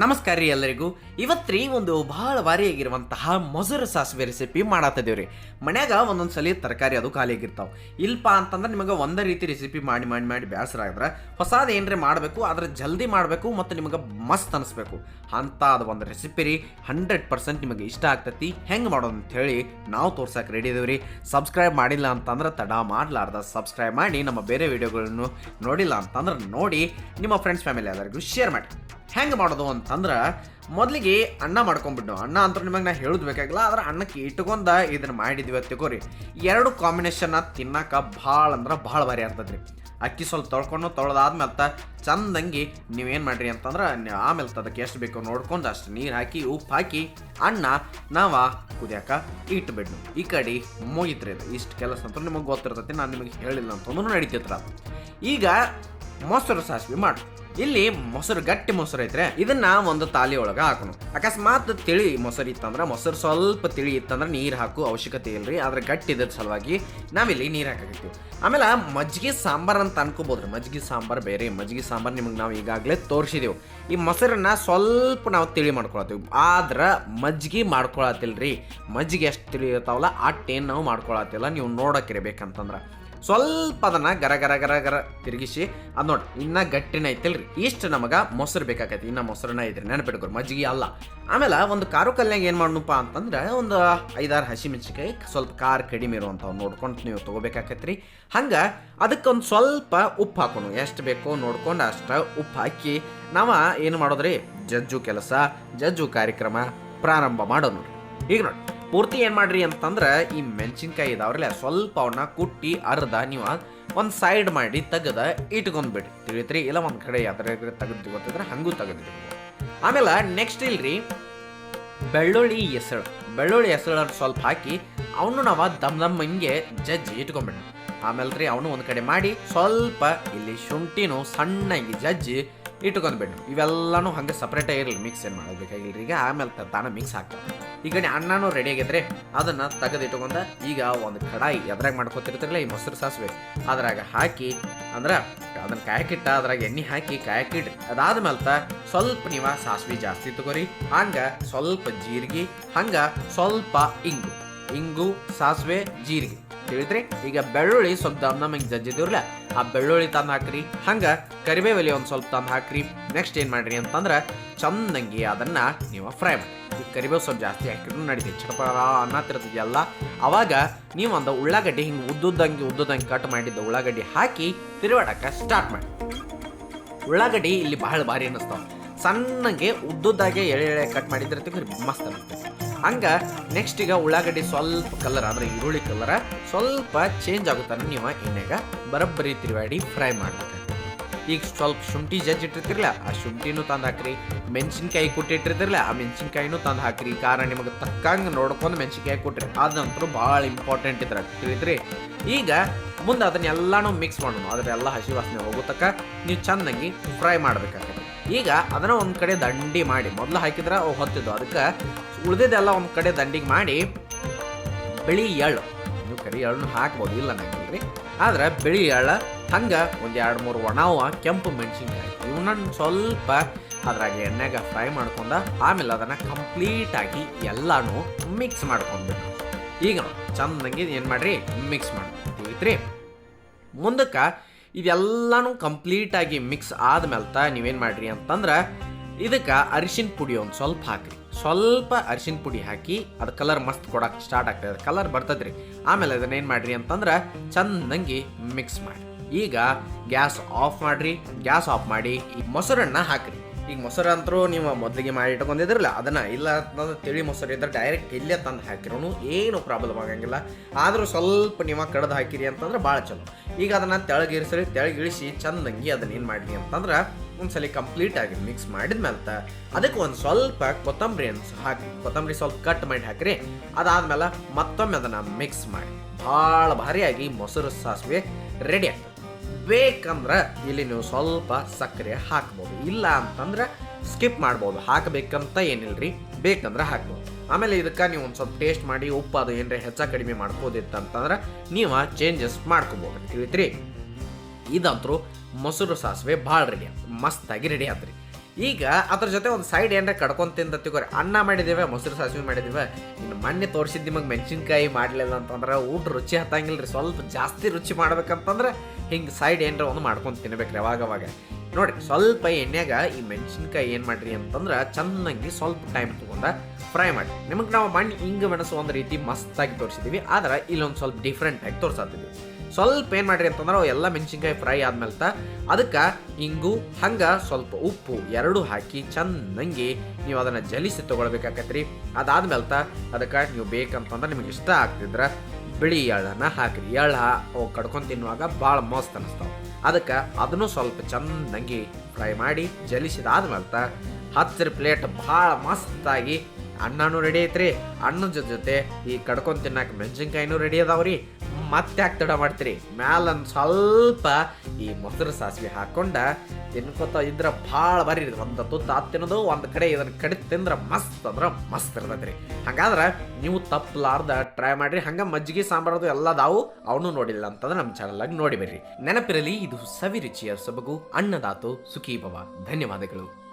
ನಮಸ್ಕಾರ ರೀ ಎಲ್ಲರಿಗೂ. ಇವತ್ತ್ರಿ ಒಂದು ಬಹಳ ಆಗಿರುವಂತಹ ಮೊಸರು ಸಾಸಿವೆ ರೆಸಿಪಿ ಮಾಡತ್ತಿದೇವ್ರಿ ಮನ್ಯಾಗ ಒಂದೊಂದು ಸಲ ತರಕಾರಿ ಅದು ಖಾಲಿ ಆಗಿರ್ತಾವೆ. ಇಲ್ಪ ಅಂತಂದ್ರೆ ನಿಮಗೆ ಒಂದೇ ರೀತಿ ರೆಸಿಪಿ ಮಾಡಿ ಮಾಡಿ ಮಾಡಿ ಬೇಸರ ಆಗಿದ್ರೆ ಹೊಸಾದ ಏನ್ರಿ ಮಾಡಬೇಕು ಆದ್ರೆ ಜಲ್ದಿ ಮಾಡಬೇಕು ಮತ್ತು ನಿಮಗೆ ಮಸ್ತ್ ಅನಿಸ್ಬೇಕು. ಅಂತ ಅದು ಒಂದು ರೆಸಿಪಿ ರೀ ಹಂಡ್ರೆಡ್ ಪರ್ಸೆಂಟ್ ನಿಮಗೆ ಇಷ್ಟ ಆಗ್ತೈತಿ. ಹೆಂಗೆ ಮಾಡೋದು ಹೇಳಿ ನಾವು ತೋರ್ಸಕ್ಕೆ ರೆಡಿ ಇದೀವ್ರಿ. ಸಬ್ಸ್ಕ್ರೈಬ್ ಮಾಡಿಲ್ಲ ಅಂತಂದ್ರೆ ತಡ ಮಾಡಲಾರ್ದ ಸಬ್ಸ್ಕ್ರೈಬ್ ಮಾಡಿ ನಮ್ಮ ಬೇರೆ ವಿಡಿಯೋಗಳನ್ನು ನೋಡಿಲ್ಲ ಅಂತಂದ್ರೆ ನೋಡಿ ನಿಮ್ಮ ಫ್ರೆಂಡ್ಸ್ ಫ್ಯಾಮಿಲಿ ಎಲ್ಲರಿಗೂ ಶೇರ್ ಮಾಡಿ. ಹೆಂಗೆ ಮಾಡೋದು ಅಂತಂದ್ರೆ ಮೊದಲಿಗೆ ಅನ್ನ ಮಾಡ್ಕೊಂಡ್ಬಿಟ್ಟು, ಅನ್ನ ಅಂತ ನಿಮಗೆ ನಾ ಹೇಳೋದು ಬೇಕಾಗಿಲ್ಲ, ಆದ್ರೆ ಅನ್ನಕ್ಕೆ ಇಟ್ಕೊಂಡ ಇದನ್ನ ಮಾಡಿದ್ವಿ ತಿಳ್ಕೊರಿ ಎರಡು ಕಾಂಬಿನೇಷನ್ ತಿನ್ನಕ ಭಾಳ ಅಂದ್ರೆ ಭಾಳ ಭಾರಿ ಆಗ್ತದ್ರಿ. ಅಕ್ಕಿ ಸ್ವಲ್ಪ ತೊಳ್ಕೊಂಡು, ತೊಳೆದಾದ್ಮೇಲೆ ಚಂದಂಗಿ ನೀವೇನು ಮಾಡ್ರಿ ಅಂತಂದ್ರೆ ಆಮೇಲೆ ಅದಕ್ಕೆ ಎಷ್ಟು ಬೇಕೋ ನೋಡ್ಕೊಂಡು ಅಷ್ಟು ನೀರು ಹಾಕಿ, ಉಪ್ಪು ಹಾಕಿ ಅಣ್ಣ ನಾವ ಕುದಿಯಾಕ ಇಟ್ಬಿಡ್ನು. ಈ ಕಡೆ ಮುಗಿತ್ರಿ ಇದು ಇಷ್ಟು ಕೆಲಸ ಅಂತ ನಿಮಗೆ ಗೊತ್ತಿರ್ತೈತಿ, ನಾನು ನಿಮಗೆ ಹೇಳಿಲ್ಲ ಅಂತಂದ್ರೂ ನಡೀತಿತ್ರ ಈಗ ಮೊಸರು ಸಾಸಿವೆ ಮಾಡು. ಇಲ್ಲಿ ಮೊಸರು ಗಟ್ಟಿ ಮೊಸರು ಐತ್ರೆ, ಇದನ್ನ ಒಂದು ತಾಲಿ ಒಳಗೆ ಹಾಕೋಣ ಅಕಸ್ಮಾತ್ ತಿಳಿ ಮೊಸರು ಇತ್ತಂದ್ರೆ, ಮೊಸರು ಸ್ವಲ್ಪ ತಿಳಿ ಇತ್ತಂದ್ರೆ ನೀರು ಹಾಕು ಅವಶ್ಯಕತೆ ಇಲ್ರಿ, ಆದ್ರೆ ಗಟ್ಟಿ ಇದ್ರ ಸಲುವಾಗಿ ನಾವಿಲ್ಲಿ ನೀರು ಹಾಕಿರ್ತೀವಿ ಆಮೇಲೆ ಮಜ್ಜಿಗೆ ಸಾಂಬಾರ್ ಅಂತ ಅನ್ಕೋಬೋದ್ರಿ, ಮಜ್ಜಿಗೆ ಸಾಂಬಾರ್ ಬೇರೆ, ಮಜ್ಜಿಗೆ ಸಾಂಬಾರ್ ನಿಮಗೆ ನಾವು ಈಗಾಗಲೇ ತೋರಿಸಿದೆವು. ಈ ಮೊಸರನ್ನ ಸ್ವಲ್ಪ ನಾವು ತಿಳಿ ಮಾಡ್ಕೊಳತ್ತೀವಿ, ಆದ್ರೆ ಮಜ್ಜಿಗೆ ಮಾಡ್ಕೊಳತ್ತಿಲ್ರಿ. ಮಜ್ಜಿಗೆ ಎಷ್ಟು ತಿಳಿ ಇರ್ತಾವಲ್ಲ ಟೇನ್ ನಾವು ಮಾಡ್ಕೊಳತ್ತಿಲ್ಲ, ನೀವು ನೋಡಕ್ಕಿರ್ಬೇಕಂತಂದ್ರೆ ಸ್ವಲ್ಪ ಅದನ್ನ ಗರ ಗರ ಗರ ಗರ ತಿರುಗಿಸಿ, ಅದ್ ನೋಡಿ, ಇನ್ನ ಗಟ್ಟಿನ ಐತಿಲ್ರಿ. ಇಷ್ಟು ನಮಗ ಮೊಸರು ಬೇಕಾಗೈತಿ ಇನ್ನ ಮೊಸರನ್ನ ಇದ್ರಿ ನೆನಪಿಟ್ಕೊರಿ ಮಜ್ಜಿಗೆ ಅಲ್ಲ. ಆಮೇಲೆ ಒಂದು ಕಾರು ಕಲ್ಯಾಗ ಏನು ಮಾಡೋಣಪ್ಪ ಅಂತಂದ್ರೆ, ಒಂದು ಐದಾರು ಹಸಿಮೆಣಸಿಕಾಯಿ ಸ್ವಲ್ಪ ಖಾರ ಕಡಿಮೆ ಇರುವಂಥವು ನೋಡ್ಕೊಂಡು ನೀವು ತೊಗೋಬೇಕಾಕೈತ್ರಿ. ಹಂಗ ಅದಕ್ಕೊಂದು ಸ್ವಲ್ಪ ಉಪ್ಪು ಹಾಕೋಣ. ಎಷ್ಟು ಬೇಕೋ ನೋಡ್ಕೊಂಡು ಅಷ್ಟ ಉಪ್ಪು ಹಾಕಿ, ನಾವ ಏನು ಮಾಡೋದ್ರಿ? ಜಜ್ಜು ಕೆಲಸ, ಜಜ್ಜು ಕಾರ್ಯಕ್ರಮ ಪ್ರಾರಂಭ ಮಾಡೋಣ ಈಗ ನೋಡಿ. ಪೂರ್ತಿ ಏನು ಮಾಡ್ರಿ ಅಂತಂದ್ರೆ ಈ ಮೆಣಸಿನ್ಕಾಯಿ ಇದಾವ್ರಲ್ಲ ಸ್ವಲ್ಪ ಅವನ್ನ ಕುಟ್ಟಿ ಅರ್ಧ ನೀವು ಒಂದು ಸೈಡ್ ಮಾಡಿ ತೆಗೆದ ಇಟ್ಕೊಂಡ್ಬಿಡ್ರಿ. ತಿಳಿತ್ರಿ? ಇಲ್ಲ ಒಂದು ಕಡೆ ಯಾವ್ದಾರ ತೆಗೆದು ಗೊತ್ತಿದ್ರೆ ಹಂಗೂ ತೆಗೆದು ಆಮೇಲೆ ನೆಕ್ಸ್ಟ್ ಇಲ್ರಿ ಬೆಳ್ಳುಳ್ಳಿ ಹೆಸಳು ಬೆಳ್ಳುಳ್ಳಿ ಹೆಸಳು ಸ್ವಲ್ಪ ಹಾಕಿ ಅವನು ನಾವು ದಮ್ ದಮ್ ಹಿಂಗೆ ಜಜ್ಜಿ ಇಟ್ಕೊಂಡ್ಬಿಡ್ರಿ. ಆಮೇಲೆ ರೀ ಅವನು ಒಂದು ಕಡೆ ಮಾಡಿ ಸ್ವಲ್ಪ ಇಲ್ಲಿ ಶುಂಠಿನೂ ಸಣ್ಣಗೆ ಜಜ್ಜಿ ಇಟ್ಕೊಂಡ್ಬಿಡ್ರಿ ಇವೆಲ್ಲನೂ ಹಂಗೆ ಸಪ್ರೇಟಾಗಿ ಇರಲಿ ಮಿಕ್ಸ್ ಏನು ಮಾಡಬೇಕಾಗಿಲ್ರಿ ಈಗ ಆಮೇಲೆ ತಾನ ಮಿಕ್ಸ್ ಹಾಕ್ತಾರೆ. ಈ ಕಡೆ ಅನ್ನನೂ ರೆಡಿ ಆಗಿದ್ರೆ ಅದನ್ನ ತೆಗೆದು ಇಟ್ಕೊಂಡ ಈಗ ಒಂದು ಕಡಾಯಿ ಎದ್ರಾಗ ಮಾಡ್ಕೊತಿರ್ತಿರಲಿಲ್ಲ ಈ ಮೊಸರು ಸಾಸಿವೆ, ಅದ್ರಾಗ ಹಾಕಿ ಅಂದ್ರೆ ಅದನ್ನ ಕಾಯಕಿಟ್ಟ, ಅದ್ರಾಗ ಎಣ್ಣೆ ಹಾಕಿ ಕಾಯಕ್ಕಿಡ್ರಿ ಅದಾದ್ಮೇಲೆ ತ ಸ್ವಲ್ಪ ನೀವು ಸಾಸಿವೆ ಜಾಸ್ತಿ ತಗೋರಿ. ಹಂಗೆ ಸ್ವಲ್ಪ ಜೀರಿಗೆ, ಹಂಗೆ ಸ್ವಲ್ಪ ಇಂಗು. ಇಂಗು, ಸಾಸಿವೆ, ಜೀರಿಗೆ. ತಿಳಿದ್ರಿ? ಈಗ ಬೆಳ್ಳುಳ್ಳಿ ಸ್ವಲ್ಪ ನಮಗೆ ಜಜ್ಜಿದಿವ್ರಲ್ಲ ಆ ಬೆಳ್ಳುಳ್ಳಿ ತಂದು ಹಾಕ್ರಿ. ಕರಿಬೇವು ಕರಿಬೇವಲಿ ಒಂದು ಸ್ವಲ್ಪ ತಂದು ಹಾಕ್ರಿ. ನೆಕ್ಸ್ಟ್ ಏನು ಮಾಡ್ರಿ ಅಂತಂದ್ರೆ ಚಂದಂಗಿ ಅದನ್ನ ನೀವು ಫ್ರೈ ಮಾಡಿ. ಕರಿಬೇವು ಸ್ವಲ್ಪ ಜಾಸ್ತಿ ಹಾಕಿದ್ರು ನಡೀತಿ ಚಪರ ಅನ್ನತ್ತಿರ್ತದೆಯಲ್ಲ ಅವಾಗ ನೀವು ಒಂದು ಉಳ್ಳಾಗಡ್ಡಿ ಹಿಂಗೆ ಉದ್ದುದ್ದಂಗೆ ಉದ್ದುದಂಗೆ ಕಟ್ ಮಾಡಿದ್ದ ಉಳ್ಳಾಗಡ್ಡಿ ಹಾಕಿ ತಿರುವಾಡಕ್ಕೆ ಸ್ಟಾರ್ಟ್ ಮಾಡಿ. ಉಳ್ಳಾಗಡ್ಡಿ ಇಲ್ಲಿ ಬಹಳ ಭಾರಿ ಅನ್ನಿಸ್ತಾವ ಸಣ್ಣಗೆ ಉದ್ದುದ್ದಾಗೆ ಎಳೆ ಎಳೆ ಕಟ್ ಮಾಡಿದ್ರೆ ಮಸ್ತ್ ಅನಿಸ್ತದೆ ಹಂಗ ನೆಕ್ಸ್ಟ್ ಈಗ ಉಳ್ಳಾಗಡ್ಡಿ ಸ್ವಲ್ಪ ಕಲರ್ ಅಂದ್ರೆ ಈರುಳ್ಳಿ ಕಲರ ಸ್ವಲ್ಪ ಚೇಂಜ್ ಆಗುತ್ತಾನೆ ನೀವು ಎಣ್ಣೆಗ ಬರಬ್ಬರಿ ತಿರುವಾಡಿ ಫ್ರೈ ಮಾಡ್ಬೇಕು. ಈಗ ಸ್ವಲ್ಪ ಶುಂಠಿ ಜಜ್ಜಿ ಇಟ್ಟಿರ್ತಿರಲ್ಲ, ಆ ಶುಂಠಿನೂ ತಂದು ಹಾಕ್ರಿ. ಮೆಣಸಿನ್ಕಾಯಿ ಕೊಟ್ಟಿಟ್ಟಿರ್ತಿರಲ್ಲ ಆ ಮೆಣಸಿನ್ಕಾಯಿನೂ ತಂದು ಹಾಕ್ರಿ. ಕಾರಣ ನಿಮಗೆ ತಕ್ಕಂಗೆ ನೋಡ್ಕೊಂಡು ಮೆಣಸಿನ್ಕಾಯಿ ಕೊಟ್ರಿ. ಅದಂತೂ ಭಾಳ ಇಂಪಾರ್ಟೆಂಟ್ ಇದ್ರ ತಿಳಿದ್ರಿ. ಈಗ ಮುಂದೆ ಅದನ್ನೆಲ್ಲಾನು ಮಿಕ್ಸ್ ಮಾಡೋಣ. ಅದ್ರೆಲ್ಲ ಹಸಿ ವಾಸನೆ ಹೋಗೋ ತಕ್ಕ ನೀವು ಚೆನ್ನಾಗಿ ಫ್ರೈ ಮಾಡ್ಬೇಕಾಗತ್ತೆ. ಈಗ ಅದನ್ನ ಒಂದು ಕಡೆ ದಂಡಿ ಮಾಡಿ, ಮೊದಲು ಹಾಕಿದ್ರೆ ಹೊತ್ತಿದ್ದು ಅದಕ್ಕೆ ಉಳಿದಿದ್ದೆಲ್ಲ ಒಂದು ಕಡೆ ದಂಡಿಗೆ ಮಾಡಿ, ಬಿಳಿ ಎಳ್ಳು. ನೀವು ಕರಿ ಎಳ್ಳು ಹಾಕ್ಬೋದು, ಇಲ್ಲ ನಂಗಿಲ್ರಿ ಆದ್ರೆ ಬಿಳಿ ಎಳ್ಳ, ಹಂಗ ಒಂದ್ ಎರಡು ಮೂರು ಒಣವ, ಕೆಂಪು ಮೆಣಸಿನ್ಕಾಯಿ. ಇವನ್ನ ಸ್ವಲ್ಪ ಅದ್ರಾಗ ಎಣ್ಣೆಗ ಫ್ರೈ ಮಾಡ್ಕೊಂಡ, ಆಮೇಲೆ ಅದನ್ನ ಕಂಪ್ಲೀಟ್ ಆಗಿ ಎಲ್ಲಾನು ಮಿಕ್ಸ್ ಮಾಡ್ಕೊಂಡ್ಬಿಟ್ಟು ಈಗ ಚಂದಂಗೆ ಏನು ಮಾಡ್ರಿ? ಮಿಕ್ಸ್ ಮಾಡಿ ಮುಂದಕ್ಕ ಮುಂದಕ್ಕೆ ಇದೆಲ್ಲಾನು ಕಂಪ್ಲೀಟಾಗಿ ಮಿಕ್ಸ್ ಆದ್ಮೇಲೆ ನೀವೇನು ಮಾಡಿರಿ ಅಂತಂದ್ರೆ ಇದಕ್ಕೆ ಅರಿಶಿನ ಪುಡಿ ಒಂದು ಸ್ವಲ್ಪ ಹಾಕಿರಿ. ಸ್ವಲ್ಪ ಅರಿಶಿನ ಪುಡಿ ಹಾಕಿ ಅದು ಕಲರ್ ಮಸ್ತ್ ಕೊಡಕ್ಕೆ ಸ್ಟಾರ್ಟ್ ಆಗ್ತದೆ. ಕಲರ್ ಬರ್ತದ್ರಿ. ಆಮೇಲೆ ಅದನ್ನ ಏನು ಮಾಡ್ರಿ ಅಂತಂದ್ರೆ ಚಂದಂಗಿ ಮಿಕ್ಸ್ ಮಾಡಿ. ಈಗ ಗ್ಯಾಸ್ ಆಫ್ ಮಾಡಿರಿ. ಗ್ಯಾಸ್ ಆಫ್ ಮಾಡಿ ಈ ಮೊಸರನ್ನ ಹಾಕ್ರಿ. ಈಗ ಮೊಸರು ಅಂತರೂ ನೀವು ಮೊದಲಿಗೆ ಮಾಡಿ ಇಟ್ಕೊಂಡಿದ್ರಲ್ಲ, ಅದನ್ನು ಇಲ್ಲ ಅಂತಂದ್ರೆ ತಿಳಿ ಮೊಸರು ಇದ್ರೆ ಡೈರೆಕ್ಟ್ ಇಲ್ಲೇ ತಂದು ಹಾಕಿರೋನು ಏನು ಪ್ರಾಬ್ಲಮ್ ಆಗಂಗಿಲ್ಲ. ಆದರೂ ಸ್ವಲ್ಪ ನೀವು ಕಡ್ದು ಹಾಕಿರಿ ಅಂತಂದ್ರೆ ಭಾಳ ಚಲೋ ಈಗ ಅದನ್ನು ತೆಳಗಿರಿಸ್ರಿ, ತೆಳಗಿಳಿಸಿ ಚಂದಂಗಿ ಅದನ್ನ ಏನು ಮಾಡಿರಿ ಅಂತಂದ್ರೆ ಒಂದ್ಸಲ ಕಂಪ್ಲೀಟ್ ಆಗಿ ಮಿಕ್ಸ್ ಮಾಡಿದ್ಮೇಲೆ ತ ಅದಕ್ಕೆ ಒಂದು ಸ್ವಲ್ಪ ಕೊತ್ತಂಬರಿ ಅನ್ಸ್ ಹಾಕಿ ಕೊತ್ತಂಬರಿ ಸ್ವಲ್ಪ ಕಟ್ ಮಾಡಿ ಹಾಕಿರಿ. ಅದಾದ್ಮೇಲೆ ಮತ್ತೊಮ್ಮೆ ಅದನ್ನು ಮಿಕ್ಸ್ ಮಾಡಿ. ಭಾಳ ಭಾರಿಯಾಗಿ ಮೊಸರು ಸಾಸಿವೆ ರೆಡಿ ಆಗ್ತದೆ. ಬೇಕಂದ್ರೆ ಇಲ್ಲಿ ನೀವು ಸ್ವಲ್ಪ ಸಕ್ಕರೆ ಹಾಕ್ಬೋದು. ಇಲ್ಲ ಅಂತಂದ್ರೆ ಸ್ಕಿಪ್ ಮಾಡ್ಬೋದು. ಹಾಕಬೇಕಂತ ಏನಿಲ್ರಿ? ಬೇಕಂದ್ರೆ ಹಾಕ್ಬೋದು. ಆಮೇಲೆ ಇದಕ್ಕೆ ನೀವು ಒಂದು ಸ್ವಲ್ಪ ಟೇಸ್ಟ್ ಮಾಡಿ, ಉಪ್ಪು ಅದು ಏನರೆ ಹೆಚ್ಚ ಕಡಿಮೆ ಮಾಡ್ಕೋದಿತ್ತಂತಂದ್ರೆ ನೀವು ಚೇಂಜಸ್ ಮಾಡ್ಕೋಬೋದು. ತಿಳಿತ್ರಿ? ಇದಂತರೂ ಮೊಸರು ಸಾಸಿವೆ ಭಾಳ ರೆಡಿ ಮಸ್ತಾಗಿ ರೆಡಿ ಆತ್ರಿ. ಈಗ ಅದ್ರ ಜೊತೆ ಒಂದು ಸೈಡ್ ಏನಾರ ಕಡ್ಕೊಂಡು ತಿಂದ ತಿಗೋರಿ ಅನ್ನ ಮಾಡಿದೇವೆ, ಮೊಸರು ಸಾಸಿವೆ ಮಾಡಿದ್ದೇವೆ ಇನ್ನು ಮೊನ್ನೆ ತೋರಿಸಿದ್ ನಿಮಗೆ ಮೆಣಸಿನ್ಕಾಯಿ ಮಾಡಲಿಲ್ಲ ಅಂತಂದ್ರೆ ಊಟ ರುಚಿ ಹತ್ತಂಗಿಲ್ಲ ರೀ ಸ್ವಲ್ಪ ಜಾಸ್ತಿ ರುಚಿ ಮಾಡ್ಬೇಕಂತಂದ್ರೆ ಹಿಂಗೆ ಸೈಡ್ ಏನಾರ ಒಂದು ಮಾಡ್ಕೊಂಡು ತಿನ್ಬೇಕ್ರಿ ಅವಾಗ ನೋಡಿರಿ, ಸ್ವಲ್ಪ ಎಣ್ಣೆಗ ಈ ಮೆಣಸಿನ್ಕಾಯಿ ಏನು ಮಾಡ್ರಿ ಅಂತಂದ್ರೆ ಚೆನ್ನಾಗಿ ಸ್ವಲ್ಪ ಟೈಮ್ ತೊಗೊಂಡು ಫ್ರೈ ಮಾಡಿ ನಿಮಗೆ ನಾವು ಮಣ್ಣು ಹಿಂಗೆ ಮೆಣಸು ಒಂದು ರೀತಿ ಮಸ್ತಾಗಿ ತೋರಿಸಿದ್ದೀವಿ ಆದ್ರೆ ಇಲ್ಲೊಂದು ಸ್ವಲ್ಪ ಡಿಫ್ರೆಂಟಾಗಿ ಆಗಿ ತೋರ್ಸತ್ತಿದ್ವಿ ಸ್ವಲ್ಪ ಏನು ಮಾಡ್ರಿ ಅಂತಂದ್ರೆ ಎಲ್ಲ ಮೆಣಸಿನ್ಕಾಯಿ ಫ್ರೈ ಆದ್ಮೇಲೆ ತ ಅದಕ್ಕೆ ಹಿಂಗು ಹಂಗೆ ಸ್ವಲ್ಪ ಉಪ್ಪು ಎರಡೂ ಹಾಕಿ ಚೆನ್ನಾಗಿ ನೀವು ಅದನ್ನು ಜಲಿಸಿ ತೊಗೊಳ್ಬೇಕಾಕತ್ರಿ. ಅದಾದ್ಮೇಲೆ ತ ಅದಕ್ಕೆ ನೀವು ಬೇಕಂತಂದ್ರೆ ನಿಮಗೆ ಇಷ್ಟ ಆಗ್ತಿದ್ರೆ ಬಿಳಿ ಎಳ್ಳನ್ನ ಹಾಕ್ರಿ. ಎಳ್ಳ ಅವು ಕಡ್ಕೊಂಡು ತಿನ್ನುವಾಗ ಭಾಳ ಮಸ್ತ್ ಅನಿಸ್ತಾವೆ. ಅದಕ್ಕೆ ಅದನ್ನು ಸ್ವಲ್ಪ ಚೆನ್ನಾಗಿ ಫ್ರೈ ಮಾಡಿ ಜಲಿಸಿದಾದ್ಮೇಲೆ ತ ಹತ್ತಿರ ಪ್ಲೇಟ್ ಭಾಳ ಮಸ್ತಾಗಿ ಅಣ್ಣನೂ ರೆಡಿ ಐತ್ರಿ. ಅಣ್ಣನ ಜೊತೆ ಜೊತೆ ಈ ಕಡ್ಕೊಂಡು ತಿನ್ನಕ್ಕೆ ಮೆಣಸಿನ್ಕಾಯಿನೂ ರೆಡಿ ಅದಾವ್ರಿ. ಮತ್ತೆ ಯಾಕೆ ತಡ ಮಾಡ್ತೀರಿ? ಮ್ಯಾಲೊಂದು ಸ್ವಲ್ಪ ಈ ಮೊಸರು ಸಾಸಿವೆ ಹಾಕೊಂಡ ತಿನ್ಕೋತ ಇದ್ರ ಭಾಳ ಬಾರಿ ಒಂದು ತುತ್ತು ಹತ್ತು ತಿನ್ನೋದು, ಒಂದು ಕಡೆ ಇದನ್ನ ಕಡಿ ತಿಂದ್ರೆ ಮಸ್ತ್ ಅಂದ್ರೆ ಮಸ್ತ್ ಇರ್ತೈತ್ರಿ ಹಂಗಾದ್ರೆ ನೀವು ತಪ್ಪಲಾರ್ದ ಟ್ರೈ ಮಾಡ್ರಿ. ಹಂಗ ಮಜ್ಜಿಗೆ ಸಾಂಬಾರದು ಎಲ್ಲ ಅದಾವು. ಅವನು ನೋಡಿಲ್ಲ ಅಂತಂದ್ರೆ ನಮ್ಮ ಚಾನಲಾಗಿ ನೋಡಿ ಬರ್ರಿ ನೆನಪಿರಲಿ, ಇದು ಸವಿ ರುಚಿಯ ಸೊಬಗು, ಅನ್ನದಾತು, ಸುಖೀಭವ. ಧನ್ಯವಾದಗಳು.